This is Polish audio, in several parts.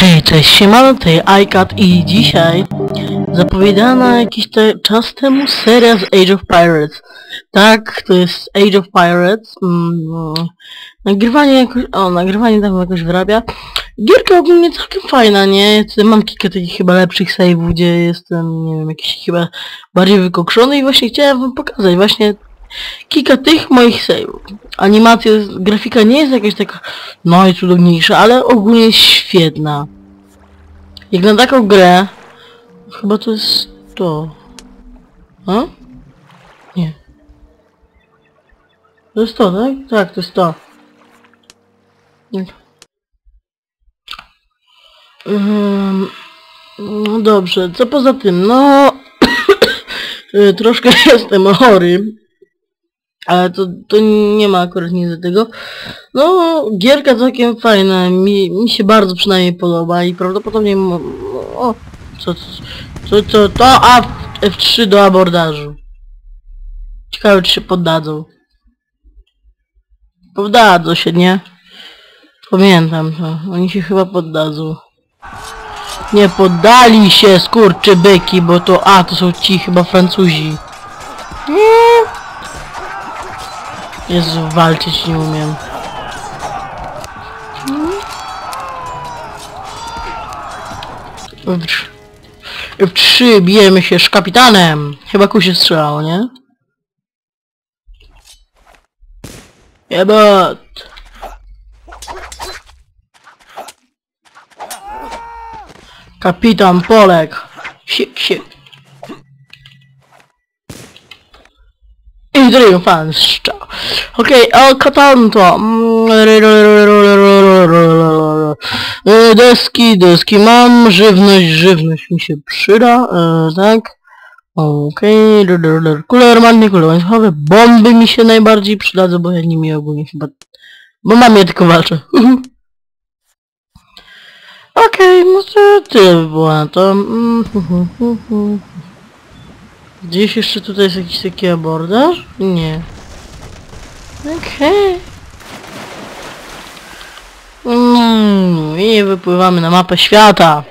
Hej, cześć, siemano, tutaj iCat i dzisiaj zapowiedziana jakiś te, czas temu seria z Age of Pirates. Tak, to jest Age of Pirates. Mm, nagrywanie jakoś, o, nagrywanie tam jakoś wyrabia. Gierka ogólnie całkiem fajna, nie? Mam kilka takich chyba lepszych save'ów, gdzie jestem, nie wiem, jakiś chyba bardziej wykokszony i właśnie chciałem wam pokazać właśnie kilka tych moich save'ów. Animacja, grafika nie jest jakaś taka najcudowniejsza, ale ogólnie świetna. Jak na taką grę, chyba to jest to. A? Nie. To jest to, tak? Tak, to jest to. Nie. Ym, no dobrze, co poza tym? No... troszkę jestem chory. Ale to, to nie ma akurat nic do tego. No, gierka całkiem fajna, mi, mi się bardzo przynajmniej podoba i prawdopodobnie... O, co, co, co, to? A, F3 do abordażu. Ciekawe, czy się poddadzą. Poddadzą się, nie? Pamiętam to. Oni się chyba poddadzą. Nie poddali się, skurczybyki, bo to... A, to są ci chyba Francuzi. Nie. Jezu, walczyć nie umiem. W, trz- w trzy bijemy się z kapitanem. Chyba ku się strzelało, nie? Jebot. Kapitan Polek. Sik, sik. I triumfant strzał. Okej, okay, katan to. mm, E, Deski, deski mam, żywność, żywność mi się przyda, e, tak. Okej, okay. kulerman, kule łańcuchowe, bomby mi się najbardziej przydadzą, bo ja nimi ogólnie chyba... Bo mam je tylko walczę. Okej, no to tyle by było na to. Mm. Gdzieś jeszcze tutaj jest jakiś taki abordaż? Nie. Okej. Mm, I wypływamy na mapę świata.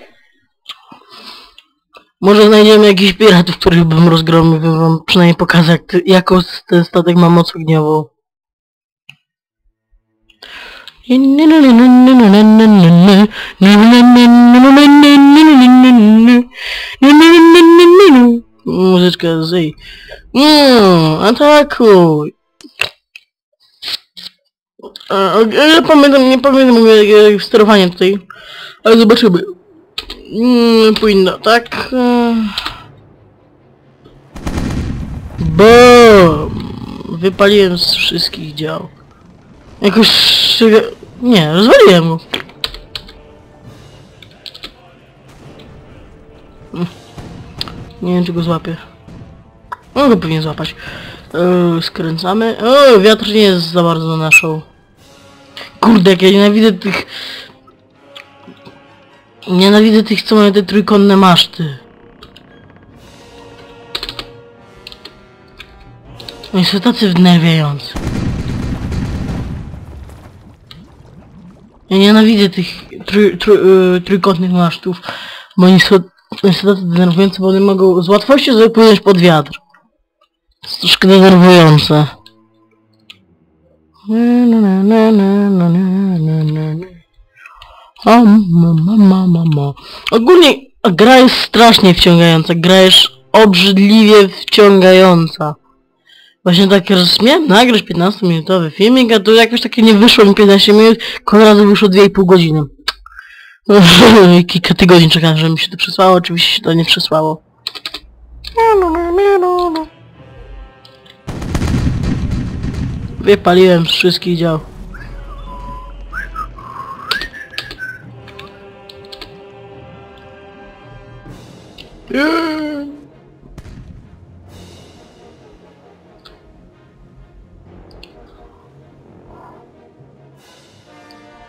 Może znajdziemy jakiś piratów, których bym rozgromił, bym wam przynajmniej pokazał, jak jaką ten statek ma moc ogniową. Muzyczka z jej. Mm, atakuj! A, a, ja pamiętam, nie pamiętam jak, sterowanie tutaj, ale zobaczymy. Mm, powinno, tak? e. BOOM! Wypaliłem z wszystkich dział. Jakoś... Nie, rozwaliłem go. Mm. Nie wiem czy go złapię. No go powinien złapać. Yy, skręcamy. O, wiatr nie jest za bardzo naszą. Kurde, jak ja nienawidzę tych... Nienawidzę tych, co mają te trójkątne maszty. Oni są tacy wnerwiający. Ja nienawidzę tych trój, trój, yy, trójkątnych masztów, bo oni są, oni są tacy denerwujący, bo one mogą z łatwością zapłynąć pod wiatr. To jest troszkę denerwujące. Ogólnie gra jest strasznie wciągająca, gra jest obrzydliwie wciągająca. Właśnie tak raz miałem nagrać 15-minutowy filmik, a to jakoś takie nie wyszło mi 15 minut, razu wyszło 2,5 godziny. Kilka tygodni czekałem, żeby mi się to przesłało, oczywiście się to nie przesłało. Wypaliłem z wszystkich dział.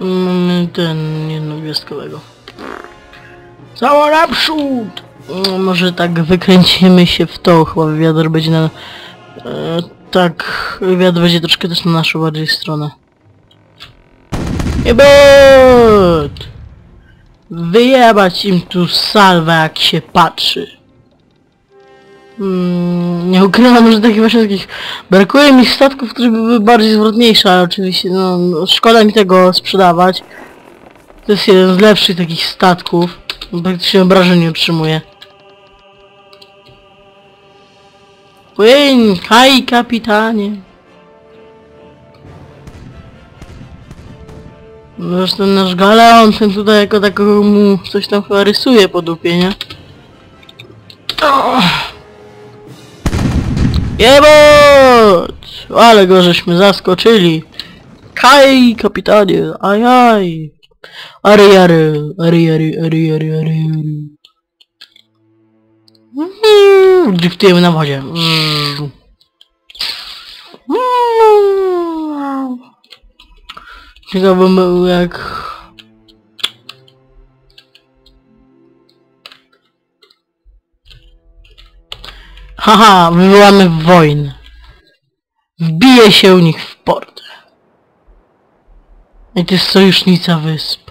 Mamy ten jednogwiazdkowego. Cała naprzód! No, Może tak wykręcimy się w to, chyba wiatr będzie na... E, tak, wiatr będzie troszkę też na naszą bardziej stronę. Jebot! wyjebać im tu salwę jak się patrzy. Mm, nie ukrywam, że takich właśnie takich... Brakuje mi statków, które by były bardziej zwrotniejsze, ale oczywiście no, no szkoda mi tego sprzedawać. To jest jeden z lepszych takich statków. Praktycznie obrażeń nie otrzymuje. Płyń, kaj kapitanie. Zresztą nasz galeon ten tutaj jako takiego mu coś tam chyba rysuje po dupie, nie? Oh. Jebot! Ale go żeśmy zaskoczyli. Kaj, kapitanie, ajaj. Ary, ary, ary, ary, ary, ary, ary, Driftujemy na wodzie. Mm. Mm. Ciekawe był jak... Haha, wywołamy wojnę. Wbije się u nich w port. I to jest sojusznica wysp.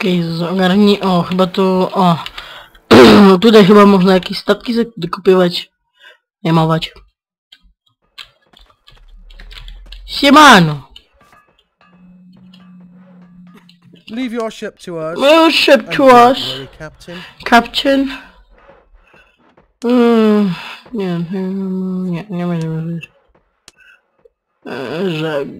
Okej, okay, ogarnij... O, chyba tu... O. Tutaj chyba można jakieś statki kupywać. Najmować. Siemano! Leave your ship to us. Well, ship to us, worry, Captain. captain. Mm, nie, nie, nie, nie będziemy mówić. E,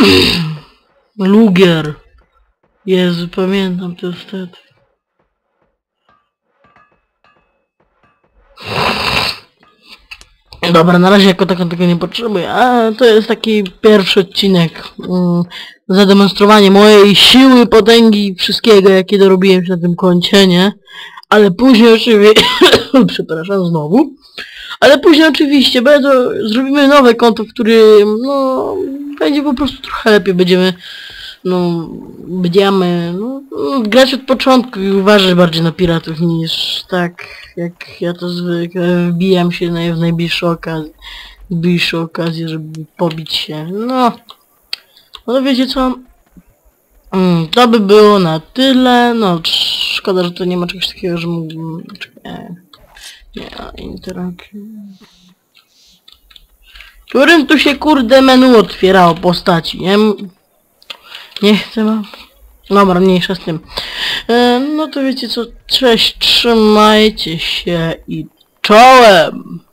Żeg. Lugier. Jezu, pamiętam to wtedy. Dobra, na razie jako tako tego nie potrzebuję, a to jest taki pierwszy odcinek. Mm, zademonstrowanie mojej siły, potęgi, wszystkiego jakie dorobiłem się na tym koncie, nie? Ale później oczywiście... Przepraszam znowu. Ale później oczywiście będą, zrobimy nowe konto, w którym no będzie po prostu trochę lepiej, będziemy no będziemy no, grać od początku i uważać bardziej na piratów niż tak jak ja to zwykle wbijam się na, w najbliższą okazję najbliższą okazję, żeby pobić się. No no wiecie co? Mm, to by było na tyle. No szkoda, że to nie ma czegoś takiego, że mógłbym... Nie, nie. Którym tu się kurde menu otwierało postaci, nie? Nie chcę mam. Dobra, mniejsza z tym. E, no to wiecie co, cześć, trzymajcie się i czołem!